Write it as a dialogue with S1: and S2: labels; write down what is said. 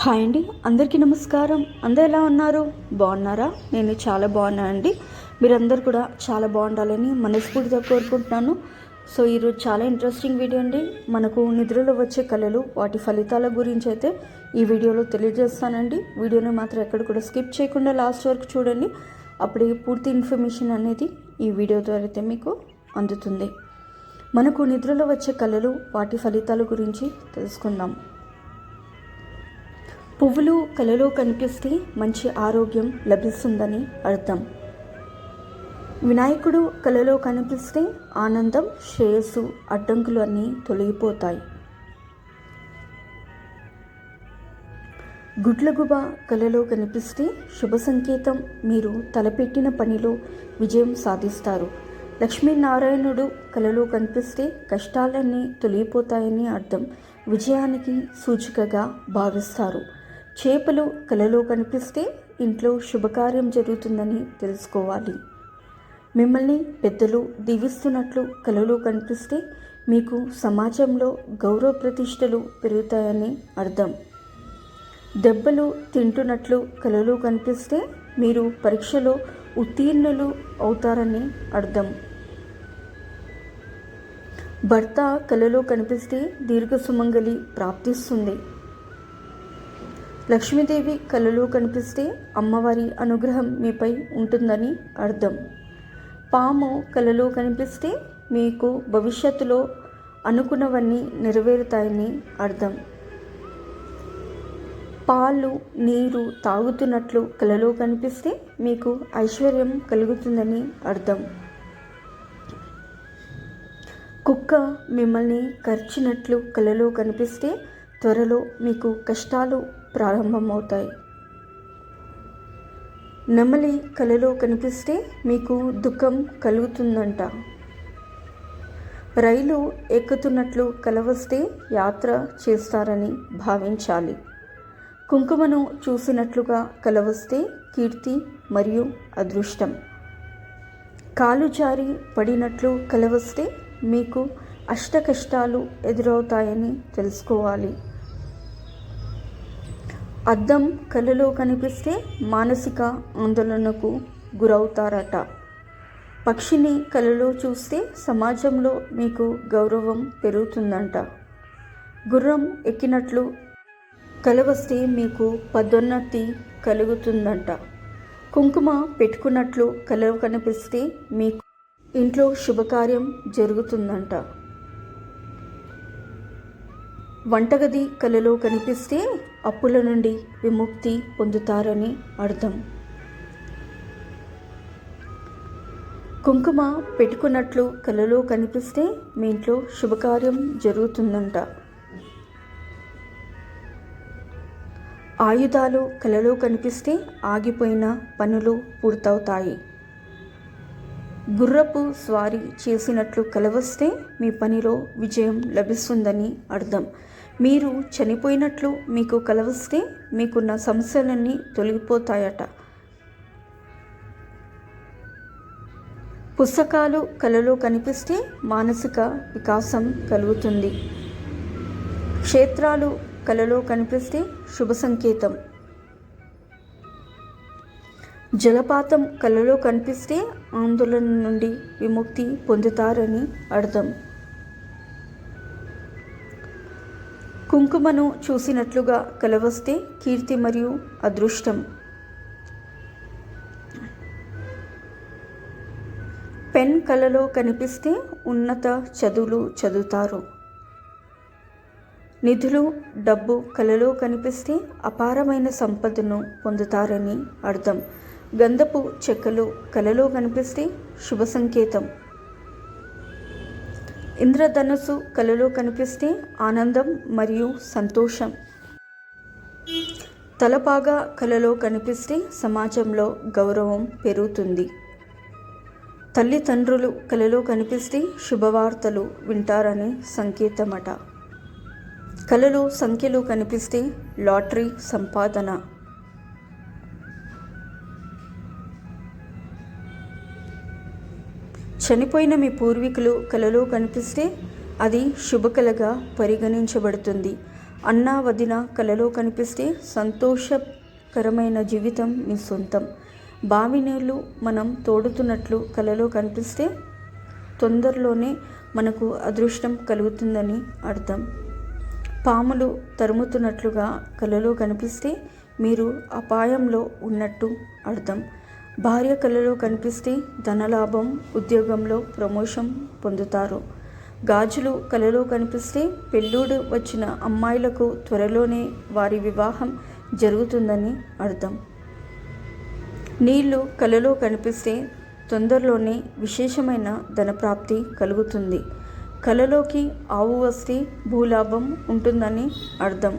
S1: Hi అండి అందరికీ నమస్కారం. అందరూ ఎలా ఉన్నారు? బాగున్నారా? నేను చాలా బాగున్నా అండి. మీరందరూ కూడా చాలా బాగుండాలని మనస్ఫూర్తిగా కోరుకుంటున్నాను. సో ఈరోజు చాలా ఇంట్రెస్టింగ్ వీడియో అండి. మనకు నిద్రలో వచ్చే కళలు వాటి ఫలితాల గురించి అయితే ఈ వీడియోలో తెలియజేస్తానండి. వీడియోని మాత్రం ఎక్కడ కూడా స్కిప్ చేయకుండా లాస్ట్ వరకు చూడండి. అప్పుడే పూర్తి ఇన్ఫర్మేషన్ అనేది ఈ వీడియో ద్వారా అయితే మీకు అందుతుంది. మనకు నిద్రలో వచ్చే కళలు వాటి ఫలితాల గురించి తెలుసుకుందాం. పువ్వులు కలలో కనిపిస్తే మంచి ఆరోగ్యం లభిస్తుందని అర్థం. వినాయకుడు కలలో కనిపిస్తే ఆనందం శ్రేయస్సు అడ్డంకులు అన్నీ తొలగిపోతాయి. గుడ్లగుబ కలలో కనిపిస్తే శుభ సంకేతం మీరు తలపెట్టిన పనిలో విజయం సాధిస్తారు. లక్ష్మీనారాయణుడు కలలో కనిపిస్తే కష్టాలన్నీ తొలగిపోతాయని అర్థం. విజయానికి సూచికగా భావిస్తారు. చేపలు కలలో కనిపిస్తే ఇంట్లో శుభకార్యం జరుగుతుందని తెలుసుకోవాలి. మిమ్మల్ని పెద్దలు దీవిస్తున్నట్లు కలలో కనిపిస్తే మీకు సమాజంలో గౌరవ ప్రతిష్టలు పెరుగుతాయని అర్థం. దెబ్బలు తింటున్నట్లు కలలో కనిపిస్తే మీరు పరీక్షలో ఉత్తీర్ణులు అవుతారని అర్థం. భర్త కలలో కనిపిస్తే దీర్ఘ సుమంగలి ప్రాప్తిస్తుంది. లక్ష్మీదేవి కలలో కనిపిస్తే అమ్మవారి అనుగ్రహం మీపై ఉంటుందని అర్థం. పాము కలలో కనిపిస్తే మీకు భవిష్యత్తులో అనుకున్నవన్నీ నెరవేరుతాయని అర్థం. పాలు నీరు తాగుతున్నట్లు కలలో కనిపిస్తే మీకు ఐశ్వర్యం కలుగుతుందని అర్థం. కుక్క మిమ్మల్ని కరిచినట్లు కలలో కనిపిస్తే త్వరలో మీకు కష్టాలు ప్రారంభమవుతాయి. నెమలి కలలో కనిపిస్తే మీకు దుఃఖం కలుగుతుందంట. రైలు ఎక్కుతున్నట్లు కలవస్తే యాత్ర చేస్తారని భావించాలి. కుంకుమను చూసినట్లుగా కలవస్తే కీర్తి మరియు అదృష్టం. కాలు జారి పడినట్లు కలవస్తే మీకు అష్ట కష్టాలు ఎదురవుతాయని తెలుసుకోవాలి. అద్దం కలలో కనిపిస్తే మానసిక ఆందోళనకు గురవుతారట. పక్షిని కలలో చూస్తే సమాజంలో మీకు గౌరవం పెరుగుతుందంట. గుర్రం ఎక్కినట్లు కలవస్తే మీకు పదోన్నతి కలుగుతుందంట. కుంకుమ పెట్టుకున్నట్లు కలవ కనిపిస్తే మీకు ఇంట్లో శుభకార్యం జరుగుతుందంట. వంటగది కలలో కనిపిస్తే అప్పుల నుండి విముక్తి పొందుతారని అర్థం. కుంకుమ పెట్టుకున్నట్లు కలలో కనిపిస్తే మీ ఇంట్లో శుభకార్యం జరుగుతుందంట. ఆయుధాలు కలలో కనిపిస్తే ఆగిపోయిన పనులు పూర్తవుతాయి. గుర్రపు స్వారీ చేసినట్లు కలవస్తే మీ పనిలో విజయం లభిస్తుందని అర్థం. మీరు చనిపోయినట్లు మీకు కలవస్తే మీకున్న సమస్యలన్నీ తొలగిపోతాయట. పుస్తకాలు కలలో కనిపిస్తే మానసిక వికాసం కలుగుతుంది. క్షేత్రాలు కలలో కనిపిస్తే శుభ సంకేతం. జలపాతం కలలో కనిపిస్తే ఆందోళన నుండి విముక్తి పొందుతారని అర్థం. కుంకుమను చూసినట్లుగా కలవస్తే కీర్తి మరియు అదృష్టం. పెన్ కలలో కనిపిస్తే ఉన్నత చదువులు చదువుతారు. నిధులు డబ్బు కలలో కనిపిస్తే అపారమైన సంపదను పొందుతారని అర్థం. గంధపు చెక్కలు కలలో కనిపిస్తే శుభ సంకేతం ఇంద్రధనుసు కలలో కనిపిస్తే ఆనందం మరియు సంతోషం. తలపాగా కలలో కనిపిస్తే సమాజంలో గౌరవం పెరుగుతుంది. తల్లిదండ్రులు కలలో కనిపిస్తే శుభవార్తలు వింటారని సంకేతమట. కలలో సంఖ్యలు కనిపిస్తే లాటరీ సంపాదన. చనిపోయిన మీ పూర్వీకులు కలలో కనిపిస్తే అది శుభకళగా పరిగణించబడుతుంది. అన్నా వదిన కలలో కనిపిస్తే సంతోషకరమైన జీవితం మీ సొంతం. బావి నీళ్ళు మనం తోడుతున్నట్లు కలలో కనిపిస్తే తొందరలోనే మనకు అదృష్టం కలుగుతుందని అర్థం. పాములు తరుముతున్నట్లుగా కలలో కనిపిస్తే మీరు అపాయంలో ఉన్నట్టు అర్థం. భార్య కలలో కనిపిస్తే ధనలాభం ఉద్యోగంలో ప్రమోషన్ పొందుతారు. గాజులు కలలో కనిపిస్తే పెళ్ళూడు వచ్చిన అమ్మాయిలకు త్వరలోనే వారి వివాహం జరుగుతుందని అర్థం. నీళ్ళు కలలో కనిపిస్తే తొందరలోనే విశేషమైన ధనప్రాప్తి కలుగుతుంది. కలలోకి ఆవు వస్తే భూలాభం ఉంటుందని అర్థం.